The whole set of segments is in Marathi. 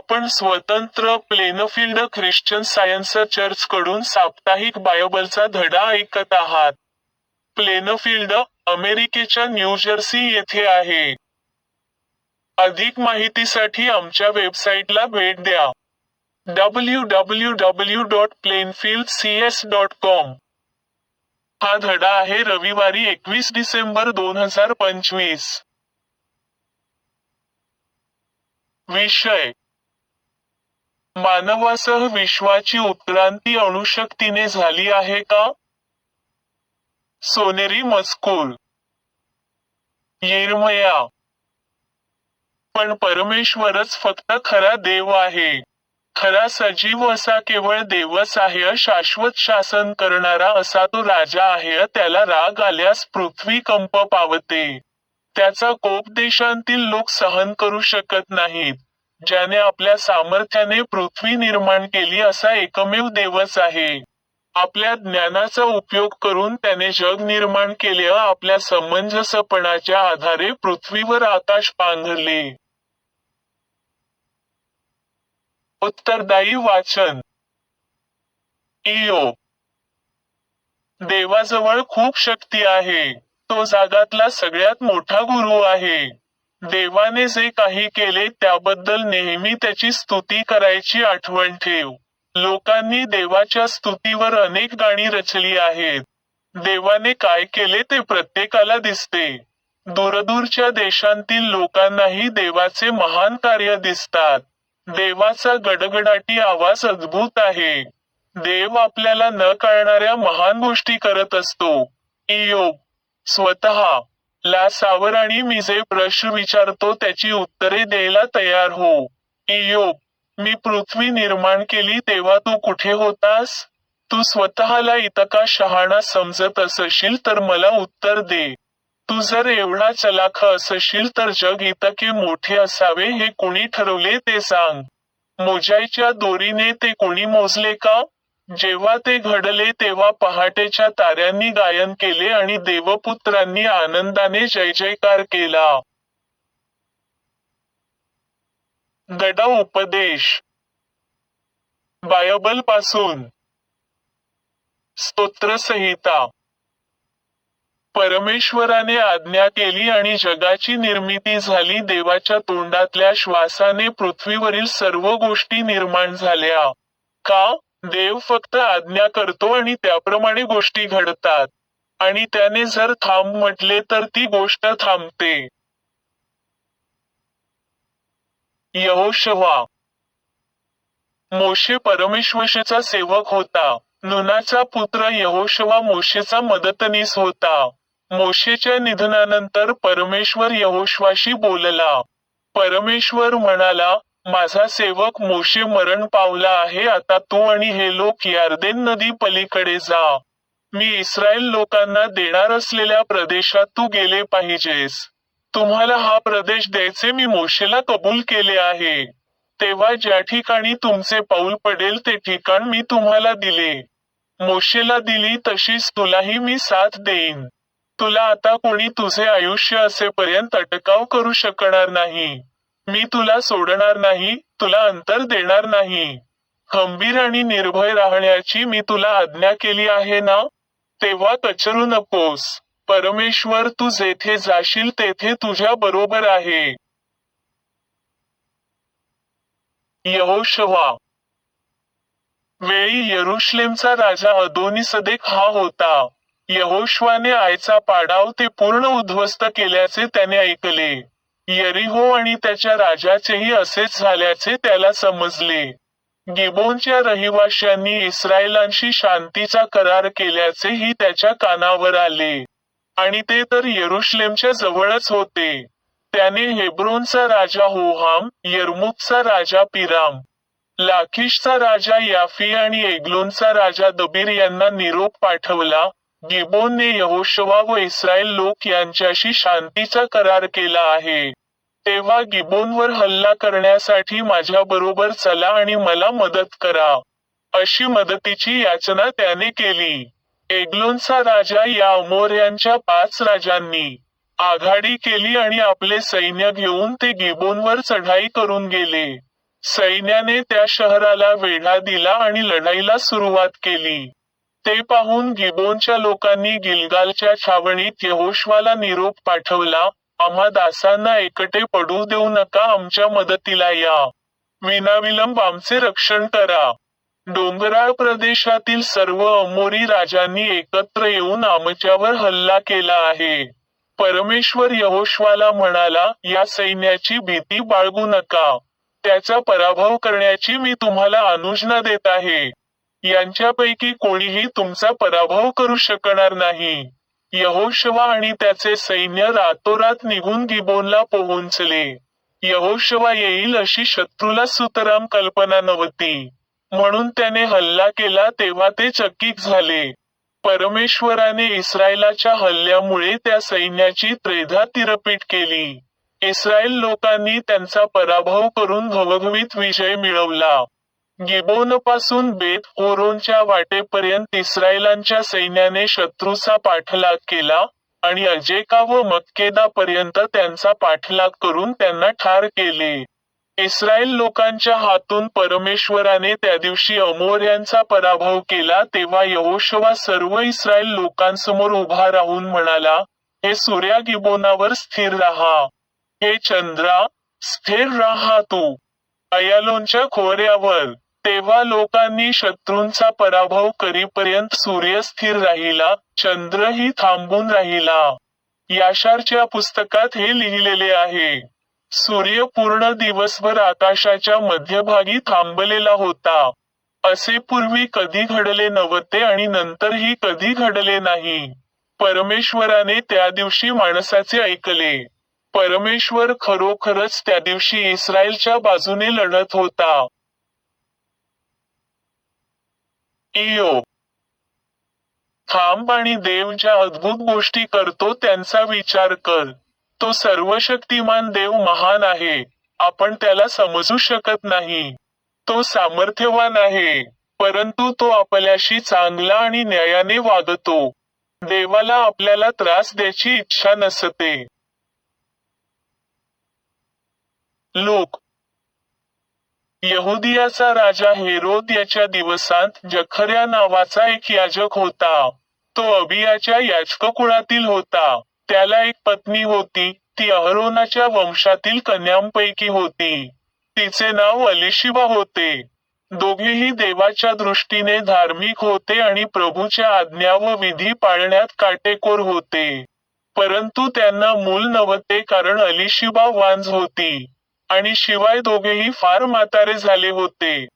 आपण स्वतंत्र प्लेनफील्ड ख्रिश्चन सायन्स चर्च कडून साप्ताहिक बायबलचा धडा ऐकत आहात. प्लेनफील्ड अमेरिकेच्या न्यूजर्सी येथे आहे. अधिक माहितीसाठी आमच्या वेबसाईटला भेट द्या. W W W dot Plainfield C S dot com हा धडा आहे रविवारी एकवीस डिसेंबर दोन हजार पंचवीस. विषय मानवासह विश्वाची उत्क्रांती अणुशक्तीने झाली आहे का? सोनेरी मजकूर. येरमया. पण परमेश्वरच फक्त खरा देव आहे. खरा सजीव असा केवळ देवच आहे शाश्वत शासन करणारा असा तो राजा आहे त्याला राग आल्यास पृथ्वी कंप पावते. त्याचा कोप देशांतील लोक सहन करू शकत नाहीत. ज्याने आपल्या सामर्थ्याने पृथ्वी निर्माण केली असा एकमेव देवच आहे. आपल्या ज्ञानाचा उपयोग करून त्याने जग निर्माण केले आपल्या समंजसपणाच्या आधारे पृथ्वीवर आकाश पांघरले. उत्तरदायी वाचन. इयो देवाजवळ खूप शक्ती आहे. तो जगातला सगळ्यात मोठा गुरु आहे. देवाने जे काही केले त्याबद्दल नेहमी त्याची स्तुती करायची आठवण ठेव. लोकांनी देवाच्या स्तुतीवर अनेक गाणी रचली आहेत. देवाने काय केले ते प्रत्येकाला दिसते. दूरदूरच्या देशांतील लोकांनाही देवाचे महान कार्य दिसतात. देवाचा गडगडाटी आवाज अद्भुत आहे. देव आपल्याला न कळणाऱ्या महान गोष्टी करत असतो. इयोग स्वतः ला सावर आणि मी जे प्रश्न विचारतो त्याची उत्तरे द्यायला तयार हो. इयोब मी पृथ्वी निर्माण केली तेव्हा तू कुठे होतास? तू स्वतःला इतका शहाणा समजत असशील तर मला उत्तर दे. तू जर एवढा चलाख असशील तर जग इतके मोठे असावे हे कोणी ठरवले ते सांग. मोजायच्या दोरीने ते कोणी मोजले का? जेव्हा ते घडले तेव्हा पहाटेच्या ताऱ्यांनी गायन केले आणि देवपुत्रांनी आनंदाने जय जयकार केला. गडा उपदेश. बायबलपासून. स्तोत्रसंहिता परमेश्वराने आज्ञा केली आणि जगाची निर्मिती झाली देवाच्या तोंडातल्या श्वासाने पृथ्वीवरील सर्व गोष्टी निर्माण झाल्या. का? देव फक्त आज्ञा करतो आणि त्याप्रमाणे गोष्टी घडतात. आणि त्याने जर थांब म्हटले तर ती गोष्ट थांबते. यहोशवा. मोशे परमेश्वशेचा सेवक होता. नुनाचा पुत्र यहोशवा मोशेचा मदतनीस होता. मोशेच्या निधनानंतर परमेश्वर यहोशवाशी बोलला. परमेश्वर म्हणाला माझा सेवक मोशे मरण पावला आहे. आता तू आणि हे लोक यार्देन नदी पलीकडे जा. मी इस्रायल लोकांना देणार असलेल्या प्रदेशात तू गेले पाहिजेस. तुम्हाला हा प्रदेश द्यायचे मी मोशेला कबूल केले आहे. तेव्हा ज्या ठिकाणी तुमचे पाऊल पडेल ते ठिकाण मी तुम्हाला दिले. मोशेला दिली तशीच तुलाही मी साथ देईन. तुला आता कोणी तुझे आयुष्य असेपर्यंत अटकाव करू शकणार नाही. मी तुला सोडणार नाही तुला अंतर देणार नाही. खंबीर आणि निर्भय राहण्याची मी तुला आज्ञा केली आहे ना? तेव्हा कचरू नकोस. परमेश्वर तू जेथे जाशील तेथे तुझ्या बरोबर आहे. यहोशवा. वेळी यरुश्लेमचा राजा अदोनी सदेक हा होता. यहोशवाने आयचा पाडाव ते पूर्ण उद्ध्वस्त केल्याचे त्याने ऐकले. यरिहो आणि त्याच्या राजाचेही असेच झाल्याचे त्याला समजले. गिबोनच्या रहिवाशांनी इस्रायलांशी शांतीचा करार केल्याचेही त्याच्या कानावर आले. आणि ते तर येरुश्लेमच्या जवळच होते. त्याने हेब्रोनचा राजा होहाम यरमुकचा राजा पिराम लाखिशचा राजा याफी आणि एग्लोनचा राजा दबीर यांना निरोप पाठवला. गिबोनने यहोशवा व इस्रायल लोक यांच्याशी शांतीचा करार केला आहे. तेव्हा गिबोनवर हल्ला करण्यासाठी माझ्या बरोबर चला आणि मला मदत करा. अशी मदतीची याचना त्याने केली. एग्लोनचा राजा या अमोर्यांच्या पाच राजांनी आघाडी केली आणि आपले सैन्य घेऊन ते गिबोनवर चढाई करून गेले. सैन्याने त्या शहराला वेढा दिला आणि लढाईला सुरुवात केली. ते पाहून गिबोनच्या लोकांनी गिलगालच्या छावणीत यहोशवाला निरोप पाठवला आम्हा दासांना एकटे पडू देऊ नका आमच्या मदतीला या. विनाविलंब आमचे रक्षण करा. डोंगराळ प्रदेशातील सर्व अमोरी राजांनी एकत्र येऊन आमच्यावर हल्ला केला आहे. परमेश्वर यहोश्वाला म्हणाला या सैन्याची भीती बाळगू नका. त्याचा पराभव करण्याची मी तुम्हाला अनुज्ञा देत आहे. यांच्यापैकी कोणीही तुमचा पराभव करू शकणार नाही. यहोशवा आणि त्याचे सैन्य रातोरात निघून गिबोनला पोहोचले. यहोशवा येईल अशी शत्रूला सुतराम कल्पना नव्हती. म्हणून त्याने हल्ला केला तेव्हा ते चकित झाले. परमेश्वराने इस्रायलाच्या हल्ल्यामुळे त्या सैन्याची त्रेधा तिरपीट केली. इस्रायल लोकांनी त्यांचा पराभव करून घवघवीत विजय मिळवला. गिबोनपासून बेत होरोनच्या वाटेपर्यंत इस्रायलांच्या सैन्याने शत्रूचा पाठलाग केला आणि अजेका व मक्केदा पर्यंत त्यांचा पाठलाग करून त्यांना ठार केले. इस्रायल लोकांच्या हातून परमेश्वराने त्या दिवशी अमोर्यांचा पराभव केला तेव्हा यहोशवा सर्व इस्रायल लोकांसमोर उभा राहून म्हणाला हे सूर्या गिबोनावर स्थिर राहा. हे चंद्रा स्थिर राहा तू. अयालोनच्या खोऱ्यावर. तेव्हा लोकांनी शत्रूंचा पराभव करीपर्यंत सूर्य स्थिर राहिला चंद्रही थांबून राहिला. याशारच्या पुस्तकात हे लिहिलेले आहे सूर्य पूर्ण दिवसभर आकाशाच्या मध्यभागी थांबलेला होता. असे पूर्वी कधी घडले नव्हते आणि नंतरही कधी घडले नाही. परमेश्वराने त्या दिवशी माणसाचे ऐकले. परमेश्वर खरोखरच त्या दिवशी इस्रायलच्या बाजूने लढत होता. इयो. थांब आणि देव ज्या अद्भुत गोष्टी करतो त्यांचा विचार कर. तो सर्वशक्तिमान देव महान आहे. आपण त्याला समजू शकत नाही. तो सामर्थ्यवान आहे. परंतु तो आपल्याशी चांगला आणि न्यायाने वागतो. देवाला आपल्याला त्रास द्यायची इच्छा नसते. लोक यहुदियाचा राजा हेरोद याच्या दिवसांत जखर्या नावाचा एक याजक होता. तो अबियाच्या याचक कुळातील होता. त्याला एक पत्नी होती. ती अहरोनाच्या वंशातील कन्यांपैकी होती. तिचे नाव अलिशिबा होते. दोघेही देवाच्या दृष्टीने धार्मिक होते आणि प्रभूच्या आज्ञा व विधी पाळण्यात काटेकोर होते. परंतु त्यांना मूल नव्हते कारण अलिशिबा वांज होती. आणि शिवाय दोघेही फार म्हातारे झाले होते.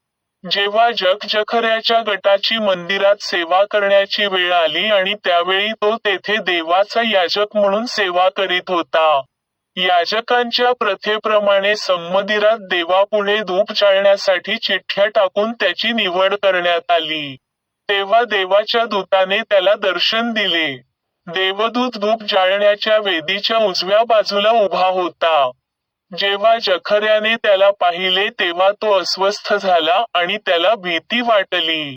जेव्हा जगजखऱ्याच्या गटाची मंदिरात सेवा करण्याची वेळ आली आणि त्यावेळी तो तेथे देवाचा याजक म्हणून सेवा करीत होता. याजकांच्या प्रथेप्रमाणे संमदिरात देवापुढे धूप जाळण्यासाठी चिठ्ठ्या टाकून त्याची निवड करण्यात आली. तेव्हा देवाच्या दूताने त्याला दर्शन दिले. देवदूत धूप जाळण्याच्या वेदीच्या उजव्या बाजूला उभा होता. जेव्हा जखऱ्याने त्याला पाहिले तेव्हा तो अस्वस्थ झाला आणि त्याला भीती वाटली.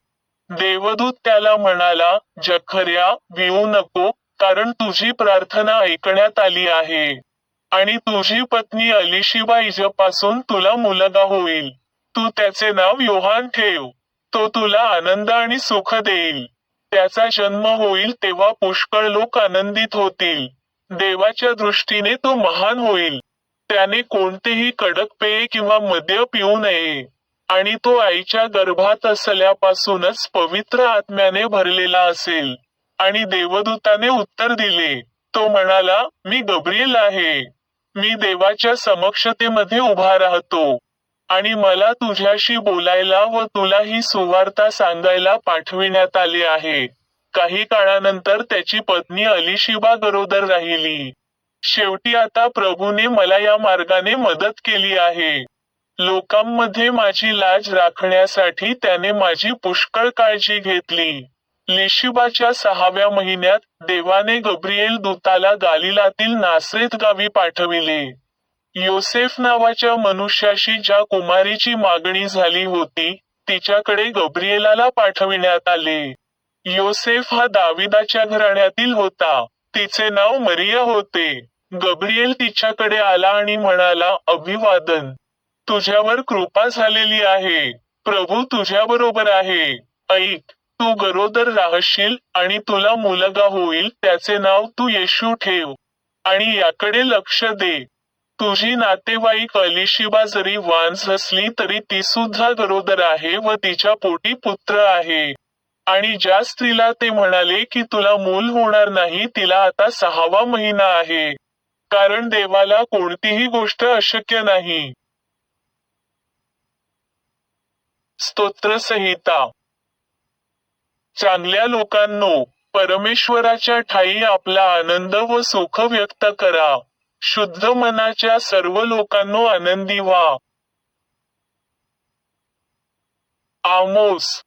देवदूत त्याला म्हणाला जखऱ्या भिवू नको कारण तुझी प्रार्थना ऐकण्यात आली आहे. आणि तुझी पत्नी अलिशिबा इजपासून तुला मुलगा होईल. तू त्याचे नाव योहान ठेव. तो तुला आनंद आणि सुख देईल. त्याचा जन्म होईल तेव्हा पुष्कळ लोक आनंदित होतील. देवाच्या दृष्टीने तो महान होईल. त्याने कोणतेही कडक पेय किंवा मद्य पिऊ नये. आणि तो आईच्या गर्भात असल्यापासूनच पवित्र आत्म्याने भरलेला असेल. आणि देवदूताने उत्तर दिले. तो म्हणाला मी गब्रिल आहे. मी देवाच्या समक्षतेमध्ये उभा राहतो. आणि मला तुझ्याशी बोलायला व तुला ही सुवार्ता सांगायला पाठविण्यात आले आहे. काही काळानंतर त्याची पत्नी अलिशिबा गरोदर राहिली. शेवटी आता प्रभूने मला या मार्गाने मदत केली आहे. लोकांमध्ये माझी लाज राखण्यासाठी त्याने माझी पुष्कळ काळजी घेतली. लिशिबाच्या सहाव्या महिन्यात देवाने गब्रिएल दूताला गालिलातील नासरेत गावी पाठविले. योसेफ नावाच्या मनुष्याशी ज्या कुमारीची मागणी झाली होती तिच्याकडे गब्रिएलाला पाठविण्यात आले. योसेफ हा दाविदाच्या घराण्यातील होता. तिचे नाव मरिया होते. गब्रिएल तिच्याकडे आला आणि म्हणाला अभिवादन तुझ्यावर कृपा झालेली आहे. प्रभू तुझ्याबरोबर आहे. ऐक तू गरोदर राहशील आणि तुला मुलगा होईल त्याचे नाव तू येशू ठेव. आणि याकडे लक्ष दे. तुझी नातेवाईक अलिशिबा जरी वांस असली तरी ती सुद्धा गरोदर आहे व तिच्या पोटी पुत्र आहे. आणि ज्या स्त्रीला ते म्हणाले की तुला मूल होणार नाही तिला आता सहावा महिना आहे. कारण देवाला कोणतीही गोष्ट अशक्य नाही. स्तोत्रसंहिता चांगल्या लोकांनो परमेश्वराच्या ठाई आपला आनंद व सुख व्यक्त करा. शुद्ध मनाच्या सर्व लोकांनो आनंदी व्हा. आमोस.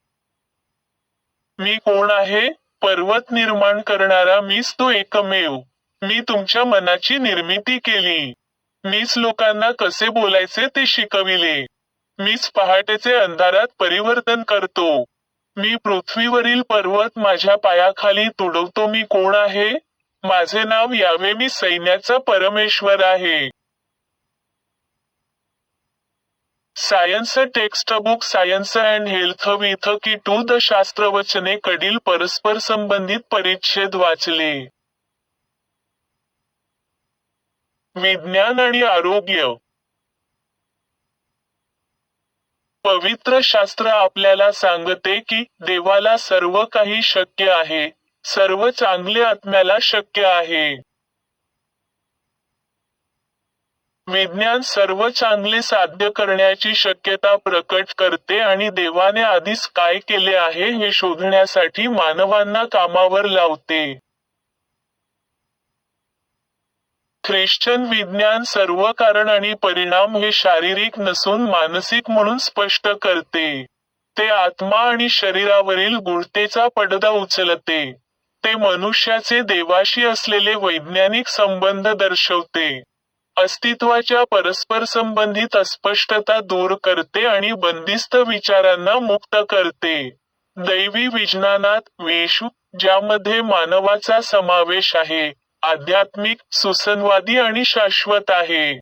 मी कोण आहे? पर्वत निर्माण करणारा मीच तो एकमेव. मी तुमच्या मनाची निर्मिती केली. मीच लोकांना कसे बोलायचे ते शिकविले. मीच पहाटेचे अंधारात परिवर्तन करतो. मी पृथ्वीवरील पर्वत माझ्या पायाखाली तुडवतो. मी कोण आहे? माझे नाव यावे. मी सैन्याचा परमेश्वर आहे. Science textbook science and health with key to the शास्त्रवचने कडील परस्पर संबंधित परिच्छेद वाचले विज्ञान आणि आरोग्य पवित्र शास्त्र आपल्याला सांगते की देवाला सर्व काही शक्य आहे सर्व चांगले आत्म्याला शक्य आहे विज्ञान सर्व चांगले साध्य करण्याची शक्यता प्रकट करते आणि देवाने आधीच काय केले आहे हे शोधण्यासाठी मानवांना कामावर लावते. ख्रिश्चन विज्ञान सर्व कारण आणि परिणाम हे शारीरिक नसून मानसिक म्हणून स्पष्ट करते. ते आत्मा आणि शरीरावरील गुणतेचा पडदा उचलते. ते मनुष्याचे देवाशी असलेले वैज्ञानिक संबंध दर्शवते. अस्तित्वाच्या परस्पर संबंधित अस्पष्टता दूर करते आणि बंदिस्त विचारांना मुक्त करते. दैवी विज्ञानात वेशू ज्यामध्ये मानवाचा समावेश आहे आध्यात्मिक सुसंवादी आणि शाश्वत आहे.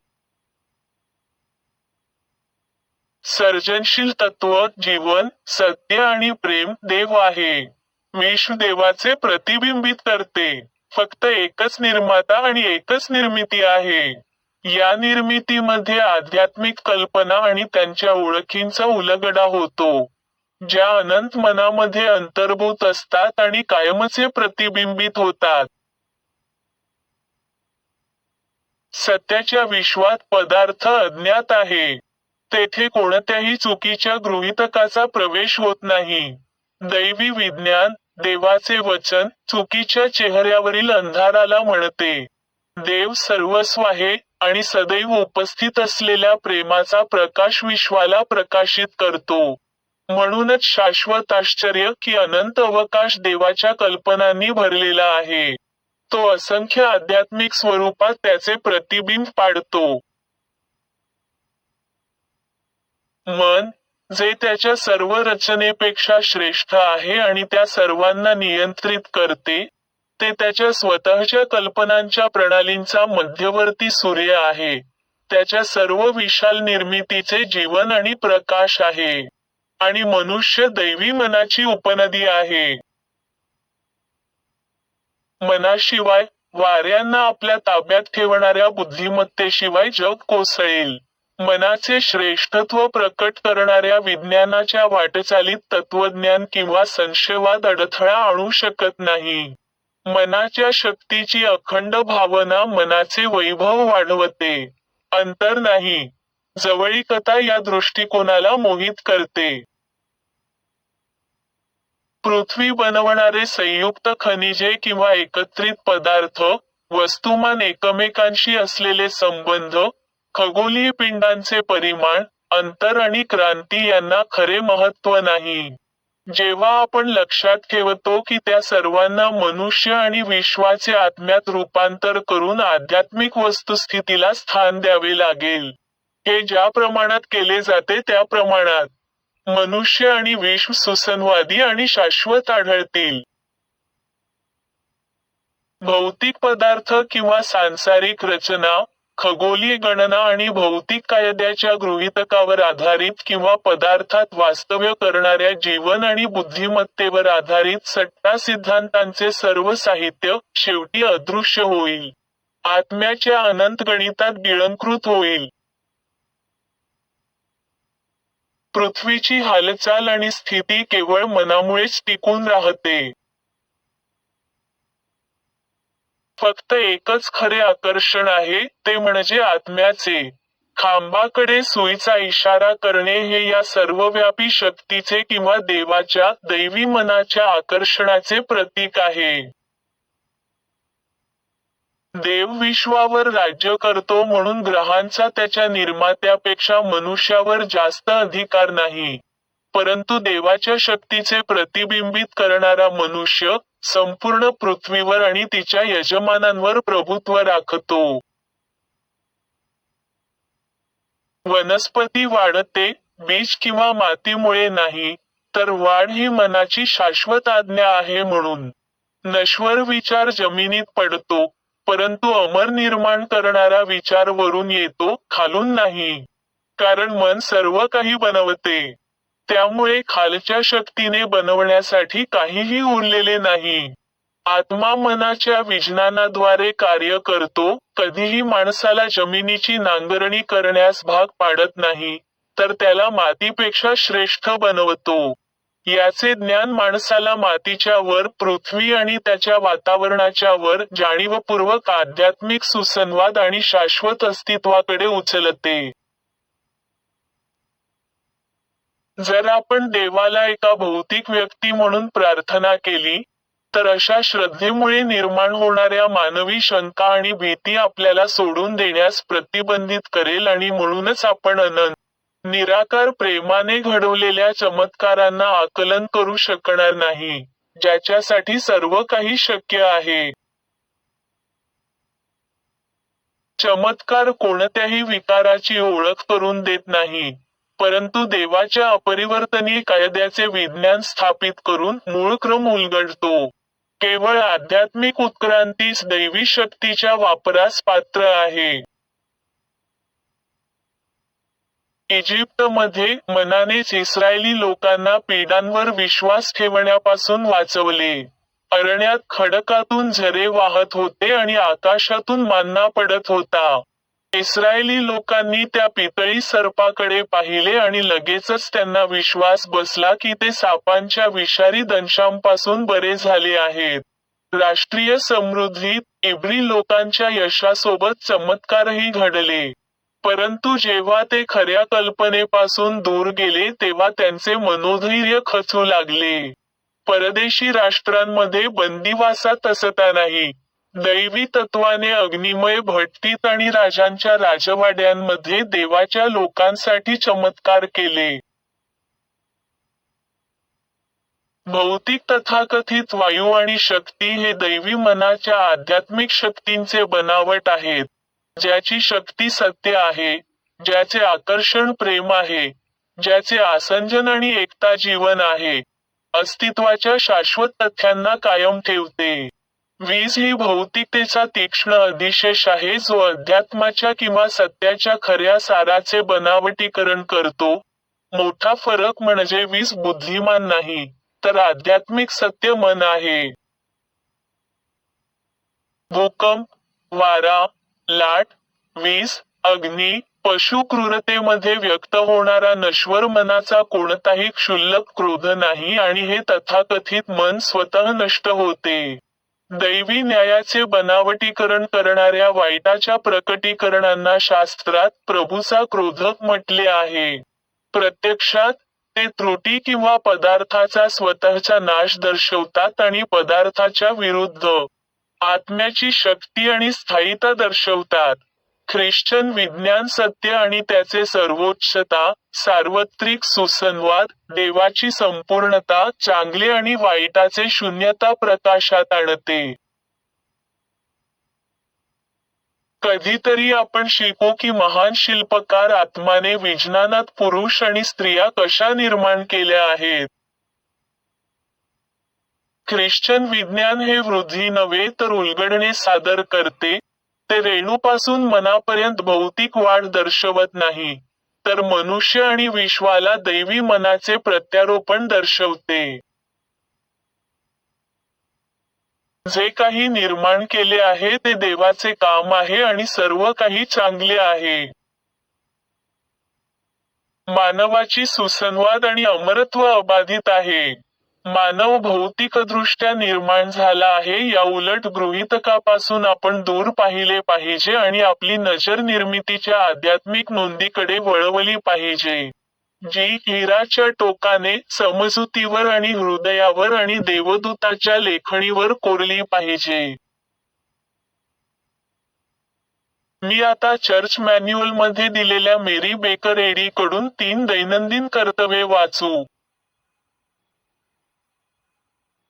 सर्जनशील तत्व जीवन सत्य आणि प्रेम देव आहे. विश्व देवाचे प्रतिबिंबित करते. फक्त एकच निर्माता आणि एकच निर्मिती आहे. या निर्मितीमध्ये आध्यात्मिक कल्पना आणि त्यांच्या ओळखींचा उलगडा होतो ज्या अनंत मनामध्ये अंतर्भूत असतात आणि कायमचे प्रतिबिंबित होतात. सत्याच्या विश्वात पदार्थ अज्ञात आहे तेथे कोणत्याही चुकीच्या गृहितकाचा प्रवेश होत नाही. दैवी विज्ञान देवाचे वचन चुकीच्या चेहऱ्यावरील अंधाराला म्हणते. देव सर्वस्व आहे आणि सदैव उपस्थित असलेल्या प्रेमाचा प्रकाश विश्वाला प्रकाशित करतो. म्हणूनच शाश्वत आश्चर्य की अनंत अवकाश देवाच्या कल्पनांनी भरलेला आहे. तो असंख्य आध्यात्मिक स्वरूपात त्याचे प्रतिबिंब पाडतो. मन जे त्याच्या सर्व रचनेपेक्षा श्रेष्ठ आहे आणि त्या सर्वांना नियंत्रित करते ते त्याच्या स्वतःच्या कल्पनांच्या प्रणालींचा मध्यवर्ती सूर्य आहे. त्याच्या सर्व विशाल निर्मितीचे जीवन आणि प्रकाश आहे. आणि मनुष्य दैवी मनाची उपनदी आहे. मनाशिवाय वाऱ्यांना आपल्या ताब्यात ठेवणाऱ्या बुद्धिमत्तेशिवाय जग कोसळेल. मनाचे श्रेष्ठत्व प्रकट करणाऱ्या विज्ञानाच्या वाटचालीत तत्वज्ञान किंवा संशयवाद अडथळा आणू शकत नाही. मनाच्या शक्तीची अखंड भावना मनाचे वैभव वाढवते. अंतर नाही. जवळीकता या दृष्टिकोनाला मोहित करते. पृथ्वी बनवणारे संयुक्त खनिजे किंवा एकत्रित पदार्थ वस्तुमान एकमेकांशी असलेले संबंध खगोलीय पिंडांचे परिमाण अंतर आणि क्रांती यांना खरे महत्त्व नाही. जेव्हा आपण लक्षात ठेवतो की त्या सर्वांना मनुष्य आणि विश्वाचे आत्म्यात रूपांतर करून आध्यात्मिक वस्तुस्थितीला स्थान द्यावे लागेल. हे ज्या प्रमाणात केले जाते त्या प्रमाणात. मनुष्य आणि विश्व सुसंवादी आणि शाश्वत आढळतील. भौतिक पदार्थ किंवा सांसारिक रचना खगोलीय गणना आणि भौतिक कायद्याच्या गृहीतकावर आधारित किंवा पदार्थात वास्तव्य करणाऱ्या जीवन आणि बुद्धिमत्तेवर आधारित सट्टा सिद्धांतांचे सर्व साहित्य शेवटी अदृश्य होईल. आत्म्याच्या अनंत गणितात गिळंकृत होईल. पृथ्वीची हालचाल आणि स्थिती केवळ मनामुळेच टिकून राहते. फक्त एकच खरे आकर्षण आहे ते म्हणजे आत्म्याचे. खांबाकडे सुईचा इशारा करणे हे या सर्वव्यापी शक्तीचे किंवा देवाच्या दैवी मनाच्या आकर्षणाचे प्रतीक आहे. देव विश्वावर राज्य करतो म्हणून ग्रहांचा त्याच्या निर्मात्यापेक्षा मनुष्यावर जास्त अधिकार नाही. परंतु देवाच्या शक्तीचे प्रतिबिंबित करणारा मनुष्य संपूर्ण पृथ्वीवर आणि तिच्या यजमानांवर प्रभुत्व राखतो. वनस्पती वाढते बीज किंवा मातीमुळे नाही तर वाढ ही मनाची शाश्वत आज्ञा आहे म्हणून. नश्वर विचार जमिनीत पडतो परंतु अमर निर्माण करणारा विचार वरून येतो खालून नाही. कारण मन सर्व काही बनवते. त्यामुळे खालच्या शक्तीने बनवण्यासाठी काहीही उरलेले नाही. आत्मा मनाच्या विज्ञानाद्वारे कार्य करतो कधीही माणसाला जमिनीची नांगरणी करण्यास भाग पाडत नाही तर त्याला मातीपेक्षा श्रेष्ठ बनवतो. याचे ज्ञान माणसाला मातीच्या वर पृथ्वी आणि त्याच्या वातावरणाच्या वर जाणीवपूर्वक आध्यात्मिक सुसंवाद आणि शाश्वत अस्तित्वाकडे उचलते. जर आपण देवाला एका भौतिक व्यक्ती म्हणून प्रार्थना केली तर अशा श्रद्धेमुळे निर्माण होणाऱ्या मानवी शंका आणि भीती आपल्याला सोडून देण्यास प्रतिबंधित करेल आणि म्हणूनच आपण अनंत निराकार प्रेमाने घडवलेल्या चमत्कारांना आकलन करू शकणार नाही ज्याच्यासाठी सर्व काही शक्य आहे. चमत्कार कोणत्याही विकाराची ओळख करून देत नाही. परंतु देवाच्या अपरिवर्तनीय कायद्याचे विज्ञान स्थापित करून मूळ क्रम उलगडतो. केवळ आध्यात्मिक उत्क्रांतीच दैवी शक्तीच्या वापरास पात्र आहे. इजिप्तमध्ये मनानेच इस्रायली लोकांना पीडांवर विश्वास ठेवण्यापासून वाचवले. अरण्यात खडकातून झरे वाहत होते आणि आकाशातून मान्ना पडत होता. इस्रायली लोकांनी त्या पितळी सर्पाकडे पाहिले आणि लगेचच त्यांना विश्वास बसला की ते सापांच्या विषारी दंशांपासून बरे झाले आहेत. राष्ट्रीय समृद्धीत इब्री लोकांच्या यशासोबत चमत्कारही घडले. परंतु जेव्हा ते खऱ्या कल्पनेपासून दूर गेले तेव्हा त्यांचे मनोधैर्य खचू लागले. परदेशी राष्ट्रांमध्ये बंदिवासात असता नाही. दैवी तत्वाने अग्निमय भट्टीत आणि राजांच्या राजवाड्यांमध्ये देवाच्या लोकांसाठी चमत्कार केले. भौतिक तथाकथित वायू आणि शक्ती हे दैवी मनाच्या आध्यात्मिक शक्तींचे बनावट आहेत. ज्याची शक्ती सत्य आहे ज्याचे आकर्षण प्रेम आहे ज्याचे आसंजन आणि एकता जीवन आहे अस्तित्वाच्या शाश्वत तथ्यांना कायम ठेवते. वीज ही भौतिकतेचा तीक्ष्ण अधिशेष आहे जो अध्यात्माच्या किंवा सत्याच्या खऱ्या साराचे बनावटीकरण करतो. मोठा फरक म्हणजे वीज बुद्धिमान नाही तर आध्यात्मिक सत्य मन आहे. भूकंप वारा लाट वीज अग्नी पशु क्रूरतेमध्ये व्यक्त होणारा नश्वर मनाचा कोणताही क्षुल्लक क्रोध नाही आणि हे तथाकथित मन स्वतः नष्ट होते. दैवी न्यायाचे बनावटीकरण करणाऱ्या वाईटाच्या प्रकटीकरणांना शास्त्रात प्रभूचा क्रोधक म्हटले आहे. प्रत्यक्षात ते त्रुटी किंवा पदार्थाचा स्वतःचा नाश दर्शवतात आणि पदार्थाच्या विरुद्ध आत्म्याची शक्ती आणि स्थायिता दर्शवतात. ख्रिश्चन विज्ञान सत्य आणि त्याचे सर्वोच्चता सार्वत्रिक सुसंवाद देवाची संपूर्णता चांगले आणि वाईटाचे शून्यता प्रकाशात आणते. कधीतरी आपण शिकू की महान शिल्पकार आत्माने विज्ञानात पुरुष आणि स्त्रिया कशा निर्माण केल्या आहेत? ख्रिश्चन विज्ञान हे वृद्धी नव्हे तर उलगडणे सादर करते ते रेणूपासून मनापर्यंत भौतिक वाढ दर्शवत नाही. तर मनुष्य आणि विश्वाला दैवी मनाचे प्रत्यारोपण दर्शवते. जे काही निर्माण केले आहे ते देवाचे काम आहे आणि सर्व काही चांगले आहे. मानवाची सुसंवाद आणि अमरत्व अबाधित आहे. मानव भौतिकदृष्ट्या निर्माण झाला आहे. या उलट गृहीतकापासून आपण दूर पाहिले पाहिजे आणि आपली नजर निर्मितीच्या आध्यात्मिक नोंदीकडे वळवली पाहिजे. जी हिराच्या टोकाने समजुतीवर आणि हृदयावर आणि देवदूताच्या लेखणीवर कोरली पाहिजे. मी आता चर्च मॅन्युअलमध्ये दिलेल्या मेरी बेकर एडी कडून तीन दैनंदिन कर्तव्ये वाचू.